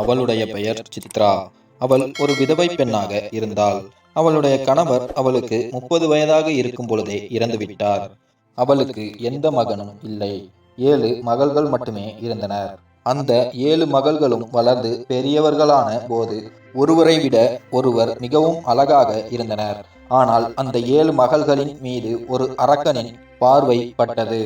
அவளுடைய பெயர் சித்ரா. அவள் ஒரு விதவை பெண்ணாக இருந்தாள். அவளுடைய கணவர் அவளுக்கு முப்பது வயதாக இருக்கும் பொழுதே இறந்து விட்டார் அவளுக்கு எந்த மகனும் இல்லை. ஏழு மகள்கள் மட்டுமே இருந்தனர். அந்த ஏழு மகள்களும் வளர்ந்து பெரியவர்களான போது ஒருவரை விட ஒருவர் மிகவும் அழகாக இருந்தனர். ஆனால் அந்த ஏழு மகள்களின் மீது ஒரு அரக்கனின் பார்வை பட்டது.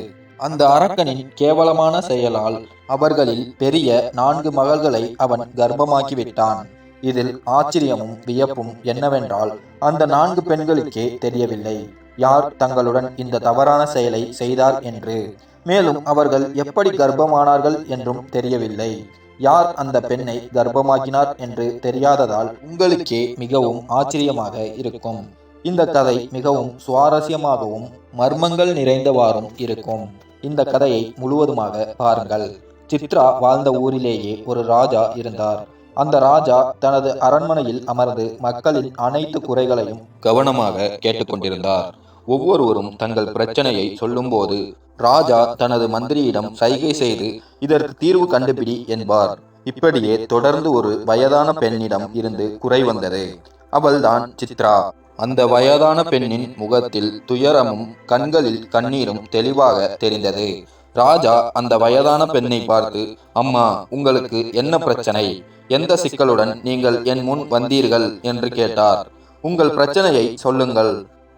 அந்த அரக்கனின் கேவலமான செயலால் அவர்களில் பெரிய நான்கு மகள்களை அவன் கர்ப்பமாக்கி விட்டான் இதில் ஆச்சரியமும் வியப்பும் என்னவென்றால் அந்த நான்கு பெண்களுக்கே தெரியவில்லை. யார் தங்களுடன் இந்த தவறான செயலை செய்தார் என்று. மேலும் அவர்கள் எப்படி கர்ப்பமானார்கள் என்றும் தெரியவில்லை. யார் அந்த பெண்ணை கர்ப்பமாக்கினார் என்று தெரியாததால் உங்களுக்கே மிகவும் ஆச்சரியமாக இருக்கும். இந்த கதை மிகவும் சுவாரஸ்யமாகவும் மர்மங்கள் நிறைந்தவாறும் இருக்கும். இந்த கதையை முழுவதுமாக பாருங்கள். சித்ரா வாழ்ந்த ஊரிலேயே ஒரு ராஜா இருந்தார். அந்த ராஜா தனது அரண்மனையில் அமர்ந்து மக்களின் அனைத்து குறைகளையும் கவனமாக கேட்டுக்கொண்டிருந்தார். ஒவ்வொருவரும் தங்கள் பிரச்சனையை சொல்லும்போது ராஜா தனது மந்திரியிடம் சைகை செய்து இதற்கு தீர்வு கண்டுபிடி என்பார். இப்படியே தொடர்ந்து ஒரு வயதான பெண்ணிடம் இருந்து குறை வந்தது. அவள்தான் சித்ரா. அந்த வயதான பெண்ணின் முகத்தில் துயரமும் கண்களில் கண்ணீரும் தெளிவாக தெரிந்தது. ராஜா அந்த வயதான பெண்ணை பார்த்து அம்மா உங்களுக்கு என்ன பிரச்சனை? எந்த சிக்கலுடன் நீங்கள் என் முன் வந்தீர்கள்? என்று கேட்டார். உங்கள் பிரச்சனையை சொல்லுங்கள்.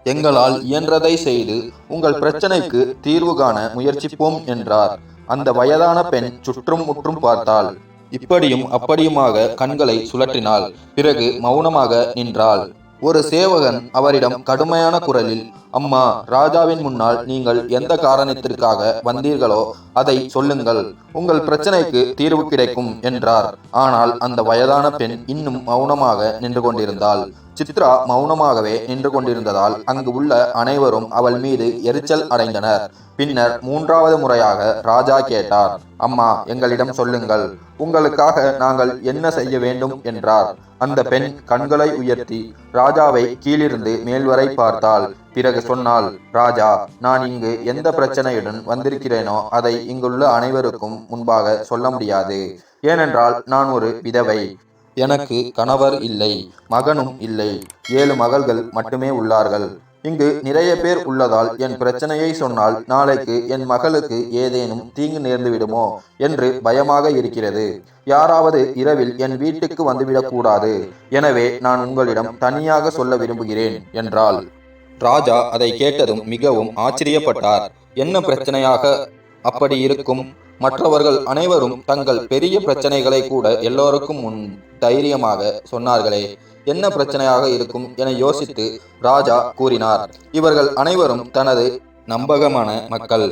எங்களால் இயன்றதை செய்து உங்கள் பிரச்சனைக்கு தீர்வு காண முயற்சிப்போம் என்றார். அந்த வயதான பெண் சுற்றும் முற்றும் பார்த்தாள். இப்படியும் அப்படியுமாக கண்களை சுழற்றினாள். பிறகு மௌனமாக நின்றாள். ஒரு சேவகன் அவரிடம் கடுமையான குரலில் அம்மா ராஜாவின் முன்னால் நீங்கள் எந்த காரணத்திற்காக வந்தீர்களோ அதை சொல்லுங்கள். உங்கள் பிரச்சனைக்கு தீர்வு கிடைக்கும் என்றார். ஆனால் அந்த வயதான பெண் இன்னும் மௌனமாக நின்று கொண்டிருந்தாள். சித்ரா மௌனமாகவே நின்று கொண்டிருந்ததால் அங்கு உள்ள அனைவரும் அவள் மீது எரிச்சல் அடைந்தனர். பின்னர் மூன்றாவது முறையாக ராஜா கேட்டார் அம்மா எங்களிடம் சொல்லுங்கள். உங்களுக்காக நாங்கள் என்ன செய்ய வேண்டும்? என்றார். அந்த பெண் கண்களை உயர்த்தி ராஜாவை கீழிருந்து மேல்வரை பார்த்தாள். பிறகு சொன்னாள் ராஜா நான் இங்கு எந்த பிரச்சனையுடன் வந்திருக்கிறேனோ அதை இங்குள்ள அனைவருக்கும் முன்பாக சொல்ல முடியாது. ஏனென்றால் நான் ஒரு விதவை. எனக்கு கணவர் இல்லை மகனும் இல்லை. ஏழு மகள்கள் மட்டுமே உள்ளார்கள். இங்கு நிறைய பேர் உள்ளதால் என் பிரச்சனையை சொன்னால் நாளைக்கு என் மகளுக்கு ஏதேனும் தீங்கு நேர்ந்துவிடுமோ என்று பயமாக இருக்கிறது. யாராவது இரவில் என் வீட்டுக்கு வந்துவிடக்கூடாது எனவே நான் உங்களிடம் தனியாக சொல்ல விரும்புகிறேன் என்றாள். ராஜா அதை கேட்டதும் மிகவும் ஆச்சரியப்பட்டார். என்ன பிரச்சனையாக? அப்படி இருக்கும். மற்றவர்கள் அனைவரும் தங்கள் பெரிய பிரச்சனைகளை கூட எல்லோருக்கும் முன் தைரியமாக சொன்னார்களே என்ன பிரச்சனையாக இருக்கும்? என யோசித்து ராஜா கூறினார். இவர்கள் அனைவரும் தனது நம்பகமான மக்கள்.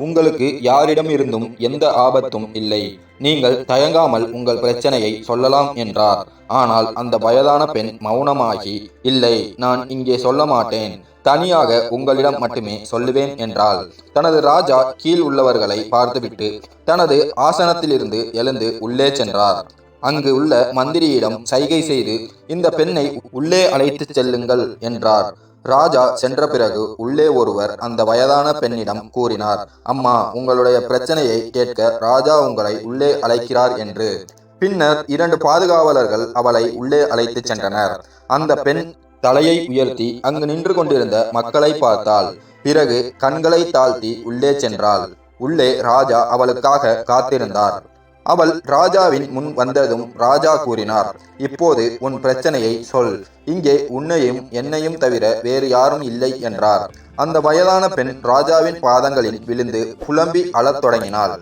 உங்களுக்கு யாரிடம் இருந்தும் எந்த ஆபத்தும் இல்லை. நீங்கள் தயங்காமல் உங்கள் பிரச்சனையை சொல்லலாம் என்றார். ஆனால் அந்த வயதான பெண் மௌனமாகி இல்லை நான் இங்கே சொல்ல மாட்டேன். தனியாக உங்களிடம் மட்டுமே சொல்லுவேன் என்றால் தனது ராஜா கீழ் உள்ளவர்களை பார்த்துவிட்டு தனது ஆசனத்திலிருந்து எழுந்து உள்ளே சென்றார். அங்கு உள்ள மந்திரியிடம் சைகை செய்து இந்த பெண்ணை உள்ளே அழைத்துச் செல்லுங்கள் என்றார். ராஜா சென்ற பிறகு உள்ளே ஒருவர் அந்த வயதான பெண்ணிடம் கூறினார் அம்மா உங்களுடைய பிரச்சனையை கேட்க ராஜா உங்களை உள்ளே அழைக்கிறார் என்று. பின்னர் இரண்டு பாதுகாவலர்கள் அவளை உள்ளே அழைத்துச் சென்றனர். அந்த பெண் தலையை உயர்த்தி அங்கு நின்று கொண்டிருந்த மக்களை பார்த்தாள். பிறகு கண்களை தாழ்த்தி உள்ளே சென்றாள். உள்ளே ராஜா அவளுக்காக காத்திருந்தார். அவள் ராஜாவின் முன் வந்ததும் ராஜா கூறினார் இப்போது உன் பிரச்சனையை சொல். இங்கே உன்னையும் என்னையும் தவிர வேறு யாரும் இல்லை என்றார். அந்த வயதான பெண் ராஜாவின் பாதங்களில் விழுந்து புலம்பி அழத் தொடங்கினாள்.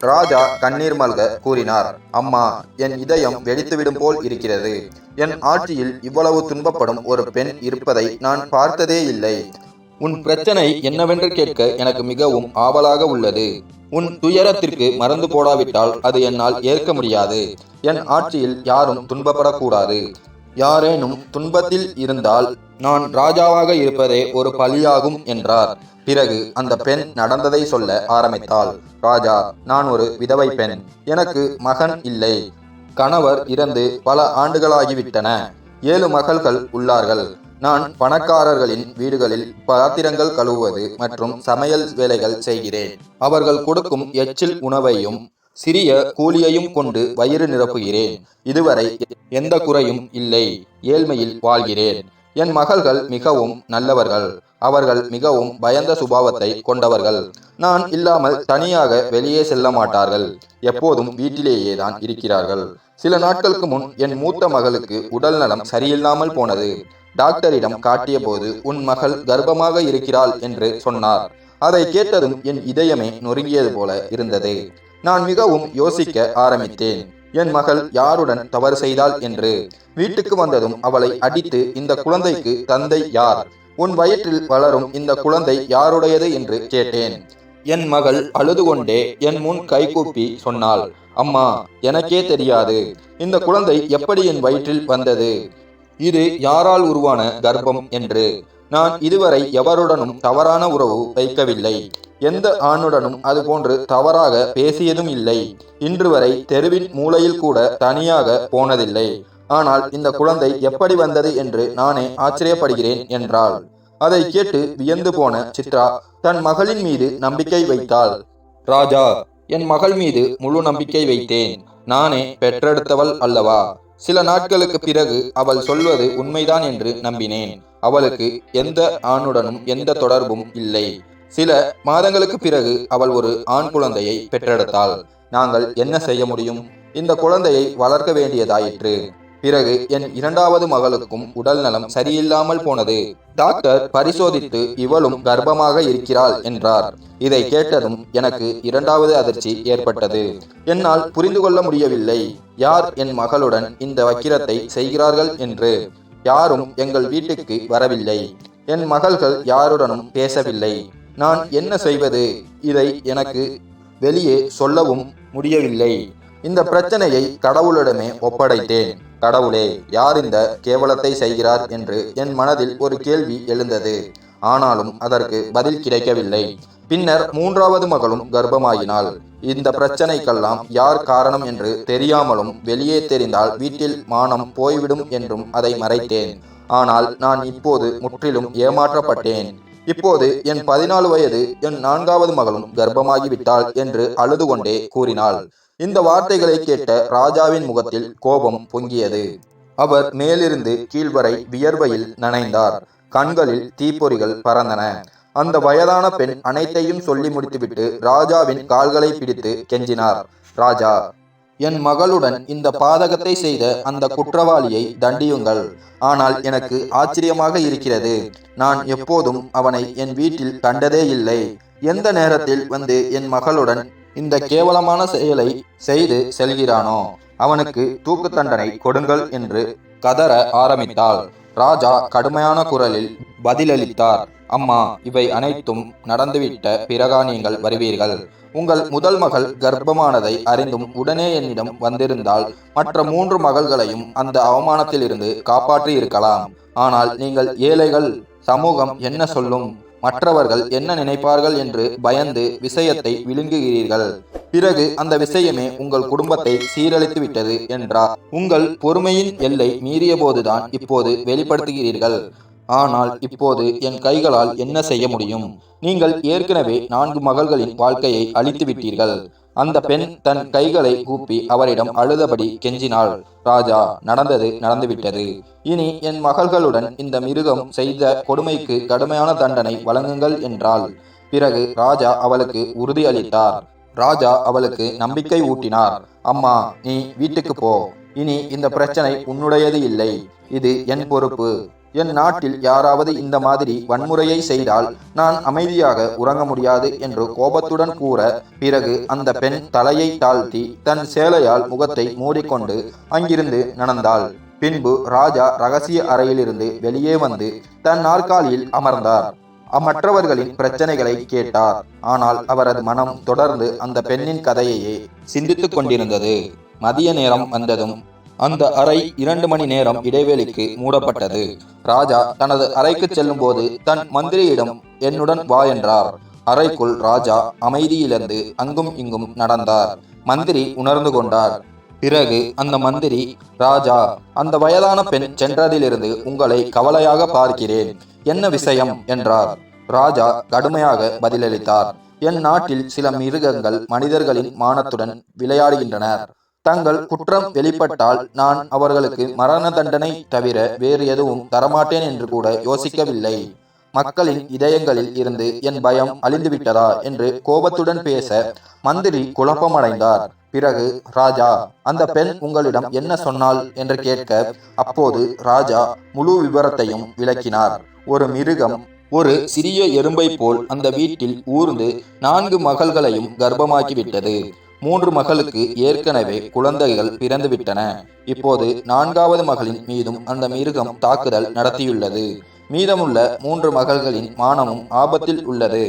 ராஜா கண்ணீர் மல்க கூறினார் அம்மா என் இதயம் வெடித்துவிடும் போல் இருக்கிறது. என் ஆட்சியில் இவ்வளவு துன்பப்படும் ஒரு பெண் இருப்பதை நான் பார்த்ததே இல்லை. உன் பிரச்சனை என்னவென்று கேட்க எனக்கு மிகவும் ஆவலாக உள்ளது. உன் துயரத்திற்கு மறந்து போடாவிட்டால் அது என்னால் ஏற்க முடியாது. என் ஆட்சியில் யாரும் துன்பப்படக்கூடாது. யாரேனும் துன்பத்தில் இருந்தால் நான் ராஜாவாக இருப்பதே ஒரு பலியாகும் என்றார். பிறகு அந்த பெண் நடந்ததை சொல்ல ஆரம்பித்தாள். ராஜா நான் ஒரு விதவை பெண். எனக்கு மகன் இல்லை. கணவர் இறந்து பல ஆண்டுகளாகிவிட்டன. ஏழு மகள்கள் உள்ளார்கள். நான் பணக்காரர்களின் வீடுகளில் பாத்திரங்கள் கழுவுவது மற்றும் சமையல் வேலைகள் செய்கிறேன். அவர்கள் கொடுக்கும் எச்சில் உணவையும் சிறிய கூலியையும் கொண்டு வயிறு நிரப்புகிறேன். இதுவரை எந்த குறையும் இல்லை. ஏழ்மையில் வாழ்கிறேன். என் மகள்கள் மிகவும் நல்லவர்கள். அவர்கள் மிகவும் பயந்த சுபாவத்தை கொண்டவர்கள். நான் இல்லாமல் தனியாக வெளியே செல்ல மாட்டார்கள். எப்போதும் வீட்டிலேயே தான் இருக்கிறார்கள். சில நாட்களுக்கு முன் என் மூத்த மகளுக்கு உடல் நலம் சரியில்லாமல் போனது. டாக்டரிடம் காட்டியபோது உன் மகள் கர்ப்பமாக இருக்கிறாள் என்று சொன்னார். அதை கேட்டதும் என் இதயமே நொறுங்கியது போல இருந்தது. நான் மிகவும் யோசிக்க ஆரம்பித்தேன். என் மகள் யாருடன் தவறு செய்தாள்? என்று. வீட்டுக்கு வந்ததும் அவளை அடித்து இந்த குழந்தைக்கு தந்தை யார்? உன் வயிற்றில் வளரும் இந்த குழந்தை யாருடையது? என்று கேட்டேன். என் மகள் அழுது கொண்டே என் முன் கைகூப்பி சொன்னாள் அம்மா எனக்கே தெரியாது. இந்த குழந்தை எப்படி என் வயிற்றில் வந்தது? இது யாரால் உருவான கர்ப்பம் என்று. நான் இதுவரை எவருடனும் தவறான உறவு வைக்கவில்லை. எந்த ஆணுடனும் அதுபோன்று தவறாக பேசியதும் இல்லை. இன்று வரை தெருவின் மூலையில் கூட தனியாக போனதில்லை. ஆனால் இந்த குழந்தை எப்படி வந்தது என்று நானே ஆச்சரியப்படுகிறேன் என்றாள். அதை கேட்டு வியந்து போன சித்ரா தன் மகளின் மீது நம்பிக்கை வைத்தாள். ராஜா என் மகள் மீது முழு நம்பிக்கை வைத்தேன். நானே பெற்றெடுத்தவள் அல்லவா? சில நாட்களுக்கு பிறகு அவள் சொல்வது உண்மைதான் என்று நம்பினேன். அவளுக்கு எந்த ஆணுடனும் எந்த தொடர்பும் இல்லை. சில மாதங்களுக்கு பிறகு அவள் ஒரு ஆண் குழந்தையை பெற்றெடுத்தாள். நாங்கள் என்ன செய்ய முடியும்? இந்த குழந்தையை வளர்க்க வேண்டியதாயிற்று. பிறகு என் இரண்டாவது மகளுக்கும் உடல் நலம் சரியில்லாமல் போனது. டாக்டர் பரிசோதித்து இவளும் கர்ப்பமாக இருக்கிறாள் என்றார். இதை கேட்டதும் எனக்கு இரண்டாவது அதிர்ச்சி ஏற்பட்டது. என்னால் புரிந்து கொள்ள முடியவில்லை. யார் என் மகளுடன் இந்த வக்கிரத்தை செய்கிறார்கள் என்று. யாரும் எங்கள் வீட்டுக்கு வரவில்லை. என் மகள்கள் யாருடனும் பேசவில்லை. நான் என்ன செய்வது? இதை எனக்கு வெளியே சொல்லவும் முடியவில்லை. இந்த பிரச்சனையை கடவுளிடமே ஒப்படைத்தேன். கடவுளே யார் இந்த கேவலத்தை செய்கிறார் என்று என் மனதில் ஒரு கேள்வி எழுந்தது. ஆனாலும் அதற்கு பதில் கிடைக்கவில்லை. பின்னர் மூன்றாவது மகளும் கர்ப்பமாகினாள் இந்த பிரச்சனைக்கெல்லாம் யார் காரணம் என்று தெரியாமலும் வெளியே தெரிந்தால் வீட்டில் மானம் போய்விடும் என்றும் அதை மறைத்தேன். ஆனால் நான் இப்போது முற்றிலும் ஏமாற்றப்பட்டேன். இப்போது என் பதினாலு வயது என் நான்காவது மகளும் கர்ப்பமாகிவிட்டாள் என்று அழுது கொண்டே கூறினாள். இந்த வார்த்தைகளை கேட்ட ராஜாவின் முகத்தில் கோபம் பொங்கியது. அவர் மேலிருந்து கீழ்வரை வியர்வையில் நனைந்தார். கண்களில் தீப்பொறிகள் பறந்தன. அந்த வயதான பெண் அனைத்தையும் சொல்லி முடித்துவிட்டு ராஜாவின் கால்களை பிடித்து கெஞ்சினார். ராஜா என் மகளுடன் இந்த பாதகத்தை செய்த அந்த குற்றவாளியை தண்டியுங்கள். ஆனால் எனக்கு ஆச்சரியமாக இருக்கிறது. நான் எப்போதும் அவனை என் வீட்டில் கண்டதே இல்லை. எந்த நேரத்தில் வந்து என் மகளுடன் இந்த கேவலமான செயலை செய்து செல்கிறானோ? அவனுக்கு தூக்கு தண்டனை கொடுங்கள் என்று கதற ஆரம்பித்தாள். ராஜா கடுமையான குரலில் பதிலளித்தார் அம்மா இவை அனைத்தும் நடந்துவிட்ட பிறகா நீங்கள் வருவீர்கள். உங்கள் முதல் மகள் கர்ப்பமானதை அறிந்தும் உடனே என்னிடம் வந்திருந்தால் மற்ற மூன்று மகள்களையும் அந்த அவமானத்திலிருந்து காப்பாற்றி இருக்கலாம் ஆனால் நீங்கள் ஏழைகள் சமூகம் என்ன சொல்லும்? மற்றவர்கள் என்ன நினைப்பார்கள் என்று பயந்து விஷயத்தை விழுங்குகிறீர்கள். பிறகு அந்த விஷயமே உங்கள் குடும்பத்தை சீரழித்து விட்டது என்றார். உங்கள் பொறுமையின் எல்லை மீறிய போதுதான் இப்போது வெளிப்படுத்துகிறீர்கள். ஆனால் இப்போது என் கைகளால் என்ன செய்ய முடியும்? நீங்கள் ஏற்கனவே நான்கு மகள்களின் வாழ்க்கையை அழித்து விட்டீர்கள் அந்த பெண் தன் கைகளை கூப்பி அவரிடம் அழுதபடி கெஞ்சினாள். ராஜா நடந்தது நடந்துவிட்டது. இனி என் மகள்களுடன் இந்த மிருகம் செய்த கொடுமைக்கு கடுமையான தண்டனை வழங்குங்கள் என்றாள். பிறகு ராஜா அவளுக்கு உறுதி அளித்தார் ராஜா அவளுக்கு நம்பிக்கை ஊட்டினார். அம்மா நீ வீட்டுக்கு போ. இனி இந்த பிரச்சனை உன்னுடையது இல்லை. இது என் பொறுப்பு. என் நாட்டில் யாராவது இந்த மாதிரி வன்முறையை செய்தால் நான் அமைதியாக உறங்க முடியாது என்று கோபத்துடன் கூற பிறகு அந்த பெண் தலையை தாழ்த்தி தன் சேலையால் முகத்தை மூடிக்கொண்டு அங்கிருந்து நடந்தாள். பின்பு ராஜா ரகசிய அறையிலிருந்து வெளியே வந்து தன் நாற்காலியில் அமர்ந்தார். அம்மற்றவர்களின் பிரச்சனைகளை கேட்டார். ஆனால் அவரது மனம் தொடர்ந்து அந்த பெண்ணின் கதையையே சிந்தித்துக் கொண்டிருந்தது. மதிய நேரம் வந்ததும் அந்த அறை இரண்டு மணி நேரம் இடைவெளிக்கு மூடப்பட்டது. ராஜா தனது அறைக்கு செல்லும் போது தன் மந்திரியிடம் என்னுடன் வா என்றார். அறைக்குள் ராஜா அமைதியிலிருந்து அங்கும் இங்கும் நடந்தார். மந்திரி உணர்ந்து கொண்டார் பிறகு அந்த மந்திரி ராஜா அந்த வயதான பெண் சென்றதிலிருந்து உங்களை கவலையாக பார்க்கிறேன். என்ன விஷயம்? என்றார். ராஜா கடுமையாக பதிலளித்தார் என் நாட்டில் சில மிருகங்கள் மனிதர்களின் மானத்துடன் விளையாடுகின்றனர். தங்கள் குற்றம் வெளிப்பட்டால் நான் அவர்களுக்கு மரண தண்டனை தவிர வேறு எதுவும் தரமாட்டேன் என்று கூட யோசிக்கவில்லை. மக்களின் இதயங்களில் இருந்து என் பயம் அழிந்துவிட்டதா என்று கோபத்துடன் பேச மந்திரி குழப்பமடைந்தார். பிறகு ராஜா அந்த பெண் உங்களிடம் என்ன சொன்னாள்? என்று கேட்க அப்போது ராஜா முழு விவரத்தையும் விளக்கினார். ஒரு மிருகம் ஒரு சிறிய எறும்பை போல் அந்த வீட்டில் ஊர்ந்து நான்கு மகள்களையும் கர்ப்பமாக்கிவிட்டது. மூன்று மகளுக்கு ஏற்கனவே குழந்தைகள் பிறந்துவிட்டன. இப்போது நான்காவது மகளின் மீதும் அந்த மிருகம் தாக்குதல் நடத்தியுள்ளது. மீதமுள்ள மூன்று மகள்களின் மானமும் ஆபத்தில் உள்ளது.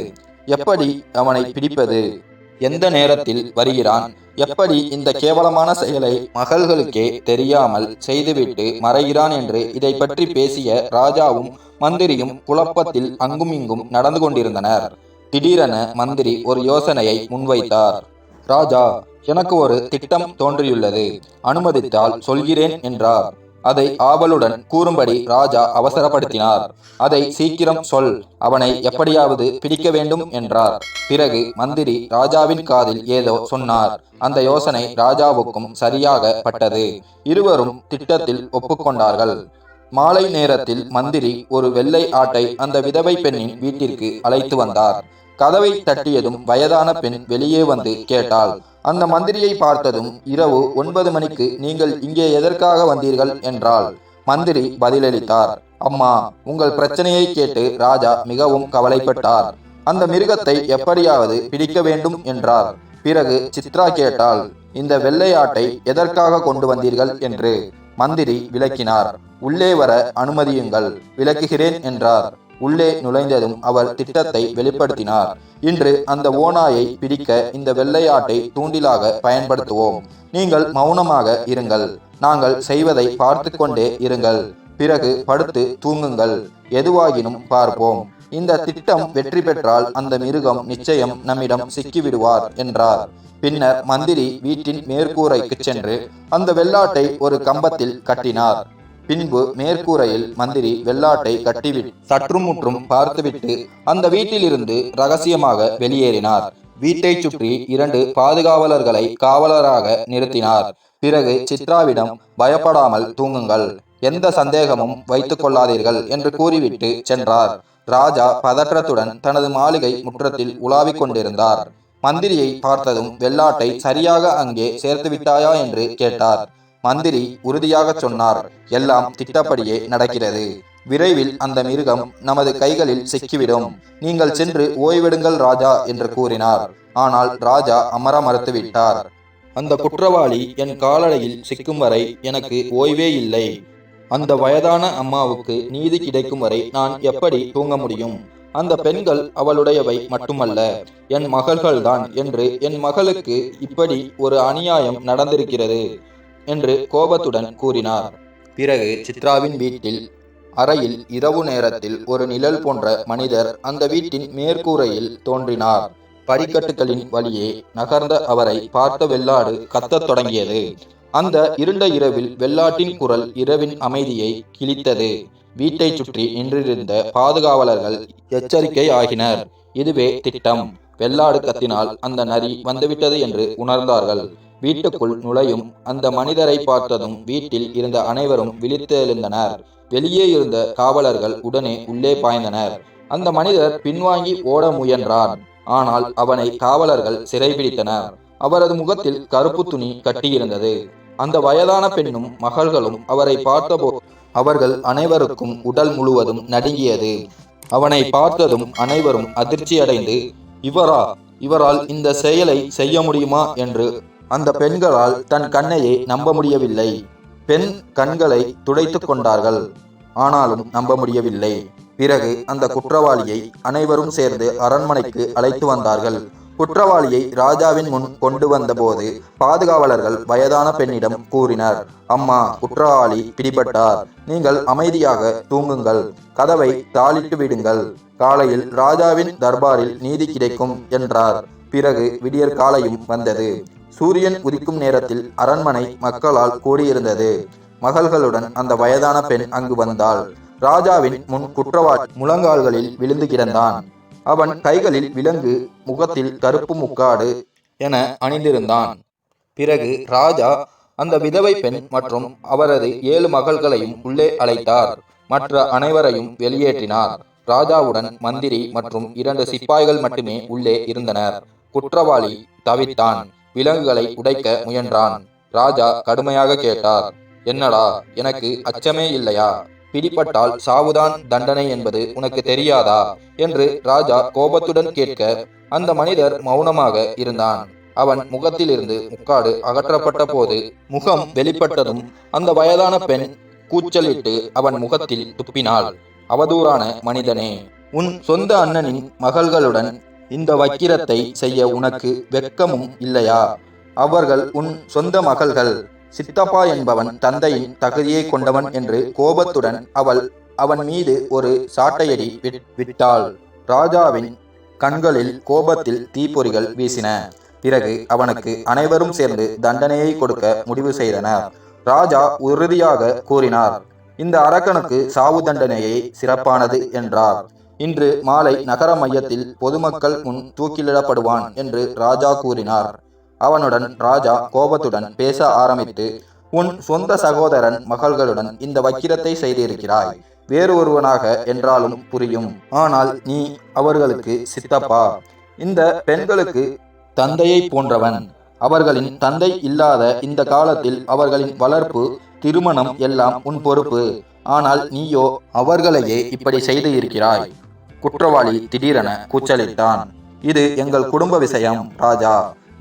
எப்படி அவனை பிடிப்பது? எந்த நேரத்தில் வருகிறான்? எப்படி இந்த கேவலமான செயலை மகள்களுக்கே தெரியாமல் செய்துவிட்டு மறைகிறான் என்று இதை பற்றி பேசிய ராஜாவும் மந்திரியும் குழப்பத்தில் அங்குமிங்கும் நடந்து கொண்டிருந்தனர். திடீரென மந்திரி ஒரு யோசனையை முன்வைத்தார். ராஜா எனக்கு ஒரு திட்டம் தோன்றியுள்ளது. அனுமதித்தால் சொல்கிறேன் என்றார். அதை ஆவலுடன் கூறும்படி ராஜா அவசரப்படுத்தினார். அதை சீக்கிரம் சொல் அவனை எப்படியாவது பிடிக்க வேண்டும் என்றார். பிறகு மந்திரி ராஜாவின் காதில் ஏதோ சொன்னார். அந்த யோசனை ராஜாவுக்கும் சரியாக பட்டது. இருவரும் திட்டத்தில் ஒப்புக்கொண்டார்கள். மாலை நேரத்தில் மந்திரி ஒரு வெள்ளை ஆட்டை அந்த விதவை பெண்ணின் வீட்டிற்கு அழைத்து வந்தார். கதவை தட்டியதும் வயதான பெண் வெளியே வந்து கேட்டாள். அந்த மந்திரியை பார்த்ததும் இரவு ஒன்பது மணிக்கு நீங்கள் இங்கே எதற்காக வந்தீர்கள்? என்றாள். மந்திரி பதிலளித்தார். அம்மா உங்கள் பிரச்சனையை கேட்டு ராஜா மிகவும் கவலைப்பட்டார். அந்த மிருகத்தை எப்படியாவது பிடிக்க வேண்டும் என்றார். பிறகு சித்ரா கேட்டால் இந்த வெள்ளையாட்டை எதற்காக கொண்டு வந்தீர்கள்? என்று மந்திரி விளக்கினார். உள்ளே வர அனுமதியுங்கள். விளக்குகிறேன் என்றார். உள்ளே நுழைந்ததும் அவர் திட்டத்தை வெளிப்படுத்தினார். இன்று அந்த ஓநாயை பிடிக்க இந்த வெள்ளையாட்டை தூண்டிலாக பயன்படுத்துவோம். நீங்கள் மௌனமாக இருங்கள். நாங்கள் செய்வதை பார்த்து கொண்டே இருங்கள். பிறகு படுத்து தூங்குங்கள். எதுவாகினும் பார்ப்போம். இந்த திட்டம் வெற்றி பெற்றால் அந்த மிருகம் நிச்சயம் நம்மிடம் சிக்கிவிடுவார் என்றார். பின்னர் மந்திரி வீட்டின் மேற்கூரைக்கு சென்று அந்த வெள்ளாட்டை ஒரு கம்பத்தில் கட்டினார். பின்பு மேற்கூரையில் மந்திரி வெள்ளாட்டை கட்டிவிட்டு சற்றும் முற்றும் பார்த்துவிட்டு அந்த வீட்டிலிருந்து ரகசியமாக வெளியேறினார். வீட்டை சுற்றி இரண்டு பாதுகாவலர்களை காவலராக நிறுத்தினார். பிறகு சித்ராவிடம் பயப்படாமல் தூங்குங்கள். எந்த சந்தேகமும் வைத்துக் கொள்ளாதீர்கள் என்று கூறிவிட்டு சென்றார். ராஜா பதற்றத்துடன் தனது மாளிகை முற்றத்தில் உலாவிக் கொண்டிருந்தார். மந்திரியை பார்த்ததும் வெள்ளாட்டை சரியாக அங்கே சேர்த்து விட்டாயா என்று கேட்டார். மந்திரி உறுதியாக சொன்னார். எல்லாம் திட்டப்படியே நடக்கிறது. விரைவில் அந்த மிருகம் நமது கைகளில் சிக்கிவிடும். நீங்கள் சென்று ஓய்வெடுங்கள் ராஜா என்று கூறினார். ஆனால் ராஜா அமர மறுத்துவிட்டார். அந்த குற்றவாளி என் காலடையில் சிக்கும் வரை எனக்கு ஓய்வே இல்லை. அந்த வயதான அம்மாவுக்கு நீதி கிடைக்கும் வரை நான் எப்படி தூங்க முடியும்? அந்த பெண்கள் அவளுடையவை மட்டுமல்ல. என் மகள்கள்தான் என்று என் மகளுக்கு இப்படி ஒரு அநியாயம் நடந்திருக்கிறது. என்று கோபத்துடன் கூறினார். பிறகு சித்ராவின் வீட்டில் அறையில் இரவு நேரத்தில் ஒரு நிழல் போன்ற மனிதர் அந்த வீட்டின் மேற்கூரையில் தோன்றினார். படிக்கட்டுகளின் வழியே நகர்ந்த அவரை பார்த்த வெள்ளாடு கத்தத் தொடங்கியது. அந்த இருண்ட இரவில் வெள்ளாட்டின் குரல் இரவின் அமைதியை கிழித்தது. வீட்டை சுற்றி நின்றிருந்த பாதுகாவலர்கள் எச்சரிக்கை ஆகினர் இதுவே திட்டம். வெள்ளாடு கத்தினால் அந்த நரி வந்துவிட்டது என்று உணர்ந்தார்கள். வீட்டுக்குள் நுழையும் அந்த மனிதரை பார்த்ததும் வீட்டில் இருந்த அனைவரும் விழித்தெழுந்தனர் வெளியே இருந்த காவலர்கள் உடனே உள்ளே பாய்ந்தனர். அந்த மனிதர் பின்வாங்கி ஓட முயன்றார் ஆனால் அவனை காவலர்கள் சிறைபிடித்தனர். அவரது முகத்தில் கருப்பு துணி கட்டியிருந்தது. அந்த வயதான பெண்ணும் மகள்களும் அவரை பார்த்தபோது அவர்கள் அனைவருக்கும் உடல் முழுவதும் நடுங்கியது. அவனை பார்த்ததும் அனைவரும் அதிர்ச்சியடைந்து இவரா இவரால் இந்த செயலை செய்ய முடியுமா? என்று அந்த பெண்களால் தன் கண்ணையை நம்ப முடியவில்லை. பெண் கண்களை துடைத்துக் கொண்டார்கள். ஆனாலும் நம்ப முடியவில்லை. பிறகு அந்த குற்றவாளியை அனைவரும் சேர்ந்து அரண்மனைக்கு அழைத்து வந்தார்கள். குற்றவாளியை ராஜாவின் முன் கொண்டு வந்தபோது பாதுகாவலர்கள் வயதான பெண்ணிடம் கூறினர் அம்மா குற்றவாளி பிடிபட்டார். நீங்கள் அமைதியாக தூங்குங்கள். கதவை தாளிட்டு விடுங்கள். காலையில் ராஜாவின் தர்பாரில் நீதி கிடைக்கும் என்றார். பிறகு விடியற் காலையும் வந்தது. சூரியன் உதிக்கும் நேரத்தில் அரண்மனை மக்களால் கூடியிருந்தது. மகள்களுடன் அந்த வயதான பெண் அங்கு வந்தாள். ராஜாவின் முன் குற்றவாளி முழங்கால்களில் விழுந்து கிடந்தான். அவன் கைகளில் விலங்கு முகத்தில் கருப்பு முக்காடு என அணிந்திருந்தான். பிறகு ராஜா அந்த விதவை பெண் மற்றும் அவரது ஏழு மகள்களையும் உள்ளே அழைத்தார். மற்ற அனைவரையும் வெளியேற்றினார். ராஜாவுடன் மந்திரி மற்றும் இரண்டு சிப்பாய்கள் மட்டுமே உள்ளே இருந்தனர். குற்றவாளி தவித்தான். விலங்குகளை உடைக்க முயன்றான். ராஜா கடுமையாக கேட்டார் என்னடா எனக்கு அச்சமே இல்லையா? பிடிபட்டால் சாவுதான் தண்டனை என்பது உனக்கு தெரியாதா? என்று ராஜா கோபத்துடன் கேட்க அந்த மனிதர் மௌனமாக இருந்தான். அவன் முகத்திலிருந்து முக்காடு அகற்றப்பட்ட போது முகம் வெளிப்பட்டதும் அந்த வயதான பெண் கூச்சலிட்டு அவன் முகத்தில் துப்பினாள். அவதூறான மனிதனே உன் சொந்த அண்ணனின் மகள்களுடன் இந்த வக்கிரத்தை செய்ய உனக்கு வெட்கமும் இல்லையா? அவர்கள் உன் சொந்த மகள்கள். சித்தப்பா என்பவன் தந்தையின் தகுதியை கொண்டவன் என்று கோபத்துடன் அவள் அவன் மீது ஒரு சாட்டையடி விட்- விட்டாள். ராஜாவின் கண்களில் கோபத்தில் தீப்பொறிகள் வீசின. பிறகு அவனுக்கு அனைவரும் சேர்ந்து தண்டனையை கொடுக்க முடிவு செய்தனர். ராஜா உறுதியாக கூறினார் இந்த அரக்கனுக்கு சாவு தண்டனையே சிறப்பானது என்றார். இன்று மாலை நகர மையத்தில் பொதுமக்கள் முன் தூக்கிலிடப்படுவான் என்று ராஜா கூறினார். அவனுடன் ராஜா கோபத்துடன் பேச ஆரம்பித்து உன் சொந்த சகோதரன் மகள்களுடன் இந்த வக்கிரத்தை செய்திருக்கிறாய். வேறு ஒருவனாக என்றாலும் புரியும். ஆனால் நீ அவர்களுக்கு சித்தப்பா. இந்த பெண்களுக்கு தந்தையை போன்றவன். அவர்களின் தந்தை இல்லாத இந்த காலத்தில் அவர்களின் வளர்ப்பு திருமணம் எல்லாம் உன் பொறுப்பு. ஆனால் நீயோ அவர்களையே இப்படி செய்து இருக்கிறாய். குற்றவாளி திடீரென கூச்சலிட்டான். இது எங்கள் குடும்ப விஷயம் ராஜா.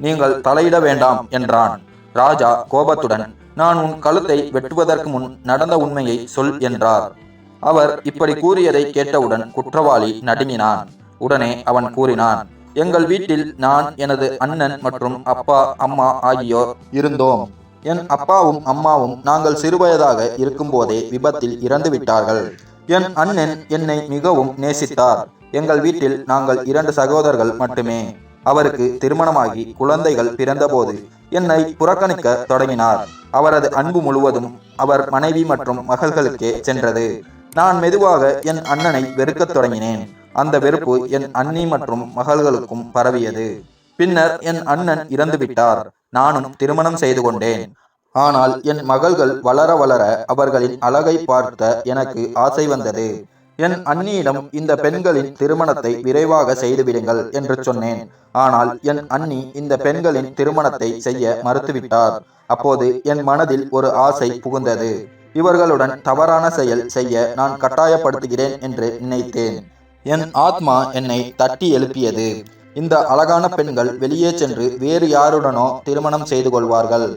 நீங்கள் தலையிட வேண்டாம் என்றான். ராஜா கோபத்துடன் நான் உன் கழுத்தை வெட்டுவதற்கு முன் நடந்த உண்மையை சொல் என்றார். அவர் இப்படி கூறியதை கேட்டவுடன் குற்றவாளி நடுங்கினான். உடனே அவன் கூறினான் எங்கள் வீட்டில் நான் எனது அண்ணன் மற்றும் அப்பா அம்மா ஆகியோர் இருந்தோம். என் அப்பாவும் அம்மாவும் நாங்கள் சிறுவயதாக இருக்கும்போதே விபத்தில் இறந்து விட்டார்கள் என் அண்ணன் என்னை மிகவும் நேசித்தார். எங்கள் வீட்டில் நாங்கள் இரண்டு சகோதரர்கள் மட்டுமே. அவருக்கு திருமணமாகி குழந்தைகள் பிறந்தபோது என்னை புறக்கணிக்க தொடங்கினார். அவரது அன்பு முழுவதும் அவர் மனைவி மற்றும் மகள்களுக்கே சென்றது. நான் மெதுவாக என் அண்ணனை வெறுக்கத் தொடங்கினேன். அந்த வெறுப்பு என் அண்ணி மற்றும் மகள்களுக்கும் பரவியது. பின்னர் என் அண்ணன் இறந்துவிட்டார். நானும் திருமணம் செய்து கொண்டேன். ஆனால் என் மகள்கள் வளர வளர அவர்களின் அழகை பார்த்த எனக்கு ஆசை வந்தது. என் அண்ணியிடம் இந்த பெண்களின் திருமணத்தை விரைவாக செய்துவிடுங்கள் என்று சொன்னேன். ஆனால் என் அண்ணி இந்த பெண்களின் திருமணத்தை செய்ய மறுத்துவிட்டார். அப்போது என் மனதில் ஒரு ஆசை புகுந்தது. இவர்களுடன் தவறான செயல் செய்ய நான் கட்டாயப்படுத்துகிறேன் என்று நினைத்தேன். என் ஆத்மா என்னை தட்டி எழுப்பியது. இந்த அழகான பெண்கள் வெளியே சென்று வேறு யாருடனோ திருமணம் செய்து கொள்வார்கள்.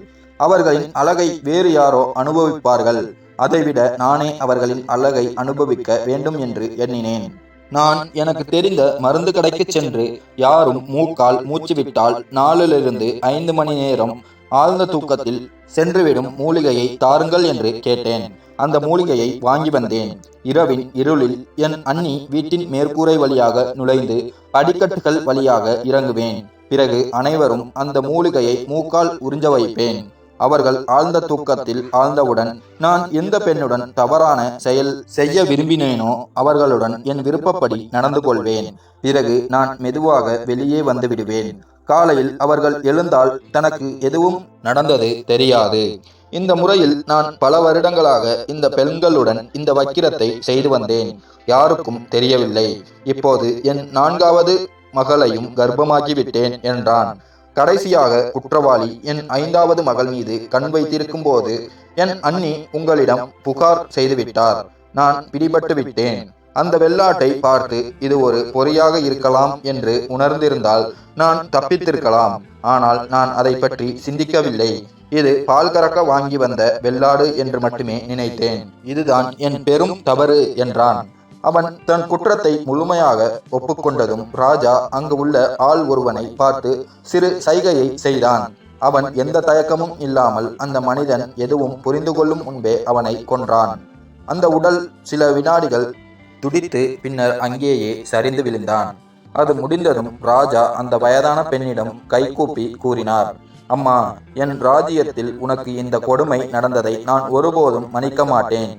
அவர்களின் அழகை வேறு யாரோ அனுபவிப்பார்கள். அதைவிட நானே அவர்களின் அழகை அனுபவிக்க வேண்டும் என்று எண்ணினேன். நான் எனக்கு தெரிந்த மருந்து கடைக்கு சென்று யாரும் மூக்கால் மூச்சு விட்டால் நாலிலிருந்து ஐந்து மணி நேரம் ஆழ்ந்த தூக்கத்தில் சென்றுவிடும் மூலிகையை தாருங்கள் என்று கேட்டேன். அந்த மூலிகையை வாங்கி வந்தேன். இரவின் இருளில் என் அண்ணி வீட்டின் மேற்கூரை வழியாக நுழைந்து படிக்கட்டுகள் வழியாக இறங்குவேன். பிறகு அனைவரும் அந்த மூலிகையை மூக்கால் உறிஞ்ச வைப்பேன். அவர்கள் ஆழ்ந்த தூக்கத்தில் ஆழ்ந்தவுடன் நான் எந்த பெண்ணுடன் தவறான செயல் செய்ய விரும்பினேனோ அவர்களுடன் என் விருப்பப்படி நடந்து கொள்வேன். பிறகு நான் மெதுவாக வெளியே வந்து விடுவேன் காலையில் அவர்கள் எழுந்தால் தனக்கு எதுவும் நடந்தது தெரியாது. இந்த முறையில் நான் பல வருடங்களாக இந்த பெண்களுடன் இந்த வக்கிரத்தை செய்து வந்தேன். யாருக்கும் தெரியவில்லை. இப்போது என் நான்காவது மகளையும் கர்ப்பமாக்கி விட்டேன் என்றான். கடைசியாக குற்றவாளி என் ஐந்தாவது மகள் மீது கண் வைத்திருக்கும் போது என் அண்ணி உங்களிடம் புகார் செய்துவிட்டார். நான் பிடிபட்டு விட்டேன். அந்த வெள்ளாட்டை பார்த்து இது ஒரு பொறியாக இருக்கலாம் என்று உணர்ந்திருந்தால் நான் தப்பித்திருக்கலாம். ஆனால் நான் அதை பற்றி சிந்திக்கவில்லை. இது பால் கறக்க வாங்கி வந்த வெள்ளாடு என்று மட்டுமே நினைத்தேன். இதுதான் என் பெரும் தவறு என்றான். அவன் தன் குற்றத்தை முழுமையாக ஒப்புக்கொண்டதும் ராஜா அங்கு உள்ள ஆள் ஒருவனை பார்த்து சிறு சைகையை செய்தான். அவன் எந்த தயக்கமும் இல்லாமல் அந்த மனிதன் எதுவும் புரிந்து கொள்ளும் முன்பே அவனை கொன்றான். அந்த உடல் சில வினாடிகள் துடித்து பின்னர் அங்கேயே சரிந்து விழுந்தான். அது முடிந்ததும் ராஜா அந்த வயதான பெண்ணிடம் கைகூப்பி கூறினார் அம்மா என் ராஜ்யத்தில் உனக்கு இந்த கொடுமை நடந்ததை நான் ஒருபோதும் மன்னிக்க மாட்டேன்.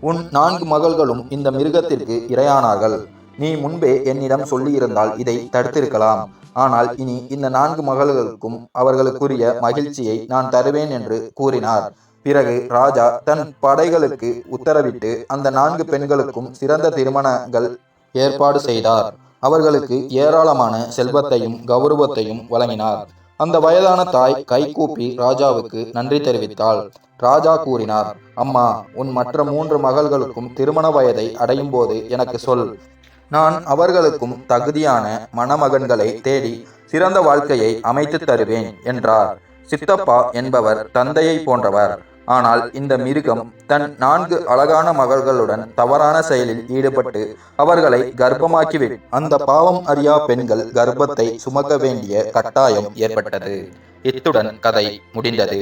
உன் நான்கு மகள்களும் இந்த மிருகத்திற்கு இரையானார்கள். நீ முன்பே என்னிடம் சொல்லியிருந்தால் இதை தடுத்திருக்கலாம். ஆனால் இனி இந்த நான்கு மகள்களுக்கும் அவர்களுக்குரிய மகிழ்ச்சியை நான் தருவேன் என்று கூறினார். பிறகு ராஜா தன் படைகளுக்கு உத்தரவிட்டு அந்த நான்கு பெண்களுக்கும் சிறந்த திருமணங்கள் ஏற்பாடு செய்தார். அவர்களுக்கு ஏராளமான செல்வத்தையும் கௌரவத்தையும் வழங்கினார். அந்த வயதான தாய் கைகூப்பி ராஜாவுக்கு நன்றி தெரிவித்தாள். ராஜா கூறினார் அம்மா உன் மற்ற மூன்று மகள்களுக்கும் திருமண வயதை அடையும் போது எனக்கு சொல். நான் அவர்களுக்கும் தகுதியான மணமகன்களை தேடி சிறந்த வாழ்க்கையை அமைத்து தருவேன் என்றார். சித்தப்பா என்பவர் தந்தையை போன்றவர். ஆனால் இந்த மிருகம் தன் நான்கு அழகான மகள்களுடன் தவறான செயலில் ஈடுபட்டு அவர்களை கர்ப்பமாக்கிவிட்டு அந்த பாவம் அறியா பெண்கள் கர்ப்பத்தை சுமக்க வேண்டிய கட்டாயம் ஏற்பட்டது. இத்துடன் கதை முடிந்தது.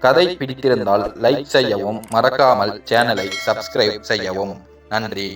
கதை பிடித்திருந்தால் லைக் செய்யவும் மறக்காமல் சேனலை சப்ஸ்கிரைப் செய்யவும். நன்றி.